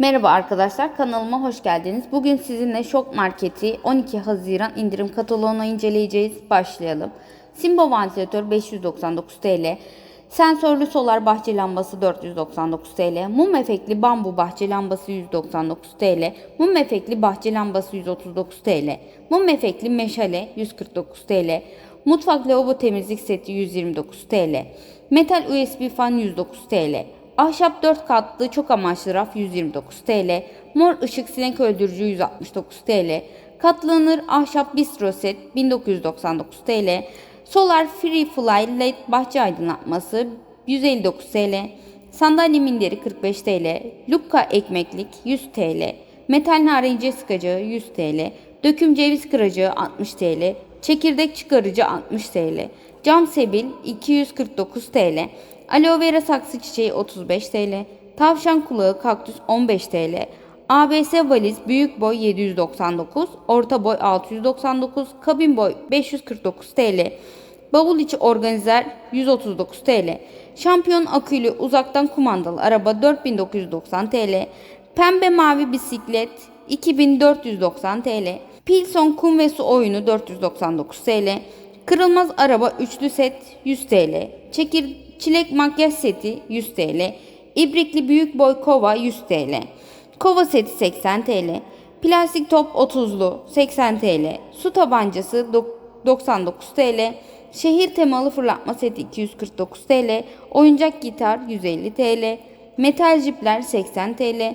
Merhaba arkadaşlar kanalıma hoş geldiniz. Bugün sizinle Şok Market'i 12 Haziran indirim kataloğunu inceleyeceğiz. Başlayalım. Simbo vantilatör 599 TL. Sensörlü solar bahçe lambası 499 TL. Mum efektli bambu bahçe lambası 199 TL. Mum efektli bahçe lambası 139 TL. Mum efektli meşale 149 TL. Mutfak lavabo temizlik seti 129 TL. Metal USB fan 109 TL. Ahşap 4 katlı çok amaçlı raf 129 TL. Mor ışık sinek öldürücü 169 TL. Katlanır ahşap bistro set 1999 TL. Solar Free Fly LED bahçe aydınlatması 159 TL. Sandalye minderi 45 TL. Lukka ekmeklik 100 TL. Metal narenciye sıkacağı 100 TL. Döküm ceviz kıracağı 60 TL. Çekirdek çıkarıcı 60 TL. Cam sebil 249 TL. Aloe vera saksı çiçeği 35 TL. Tavşan kulağı kaktüs 15 TL. ABS valiz büyük boy 799, orta boy 699, kabin boy 549 TL. Bavul içi organizer 139 TL. Şampiyon akülü uzaktan kumandalı araba 4990 TL. Pembe mavi bisiklet 2490 TL. Pilson kum ve su oyunu 499 TL. Kırılmaz araba üçlü set 100 TL. Çekir çilek makyaj seti 100 TL. İbrikli büyük boy kova 100 TL. Kova seti 80 TL. Plastik top 30'lu 80 TL. Su tabancası dok- 99 TL. Şehir temalı fırlatma seti 249 TL. Oyuncak gitar 150 TL. Metal jipler 80 TL.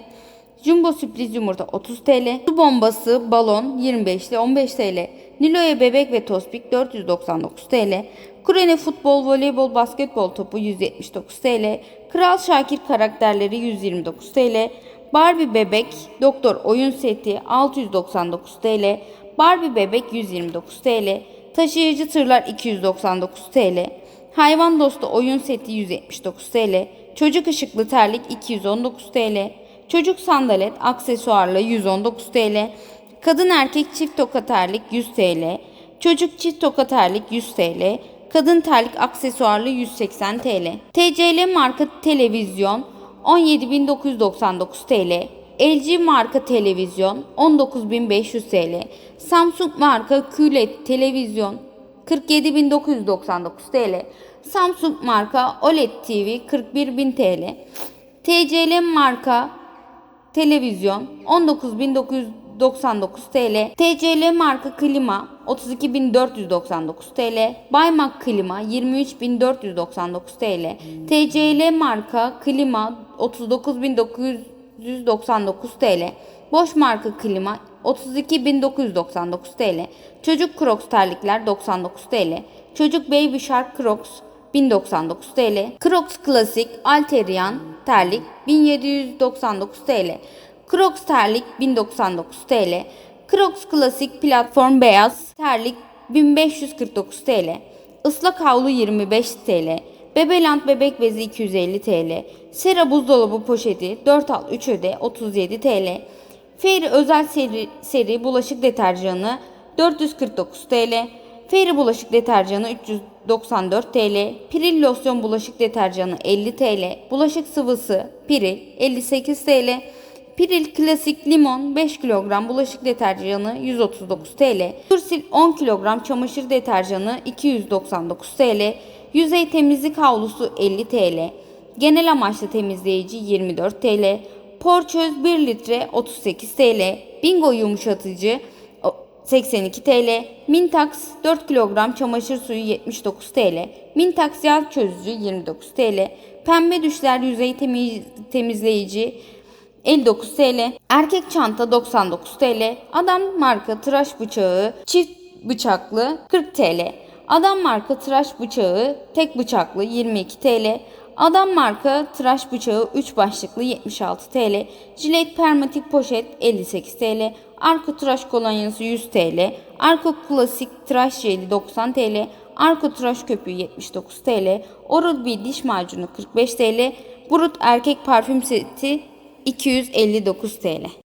Jumbo sürpriz yumurta 30 TL. Su bombası balon 25 ile 15 TL. Nilo'ya bebek ve tospik 499 TL. Kurene futbol, voleybol, basketbol topu 179 TL. Kral Şakir karakterleri 129 TL. Barbie bebek doktor oyun seti 699 TL. Barbie bebek 129 TL. Taşıyıcı tırlar 299 TL. Hayvan dostu oyun seti 179 TL. Çocuk ışıklı terlik 219 TL. Çocuk sandalet aksesuarlı 119 TL. Kadın erkek çift toka terlik 100 TL. Çocuk çift toka terlik 100 TL. Kadın terlik aksesuarlı 180 TL. TCL marka televizyon 17.999 TL. LG marka televizyon 19.500 TL. Samsung marka QLED televizyon 47.999 TL. Samsung marka OLED TV 41.000 TL. TCL marka televizyon 19.999 TL. TCL marka klima 32.499 TL. Baymak klima 23.499 TL. TCL marka klima 39.999 TL. Boş marka klima 32.999 TL. Çocuk Crocs terlikler 99 TL. Çocuk Baby Shark Crocs 1099 TL. Crocs Klasik Alterian terlik 1799 TL. Crocs terlik 1099 TL. Crocs Klasik platform beyaz terlik 1549 TL. Islak havlu 25 TL. Bebeland bebek bezi 250 TL. Sera buzdolabı poşeti 4 al 3 öde 37 TL. Fairy özel seri, seri bulaşık deterjanı 449 TL. Fairy bulaşık deterjanı 394 TL. Piril losyon bulaşık deterjanı 50 TL. Bulaşık sıvısı Piril 58 TL. Piril klasik limon 5 kilogram bulaşık deterjanı 139 TL. Tursil 10 kilogram çamaşır deterjanı 299 TL. Yüzey temizlik havlusu 50 TL. Genel amaçlı temizleyici 24 TL. Porçöz 1 litre 38 TL. Bingo yumuşatıcı 82 TL. Mintax 4 kilogram çamaşır suyu 79 TL. Mintax yağ çözücü 29 TL. Pembe düşler yüzey temiz, temizleyici 59 TL. Erkek çanta 99 TL. Adam marka tıraş bıçağı çift bıçaklı 40 TL. Adam marka tıraş bıçağı tek bıçaklı 22 TL. Adam marka tıraş bıçağı 3 başlıklı 76 TL. Jilet permatik poşet 58 TL. Arko tıraş kolonyası 100 TL. Arko klasik tıraş jeli 90 TL. Arko tıraş köpüğü 79 TL. Oral-B diş macunu 45 TL. Brut erkek parfüm seti 259 TL.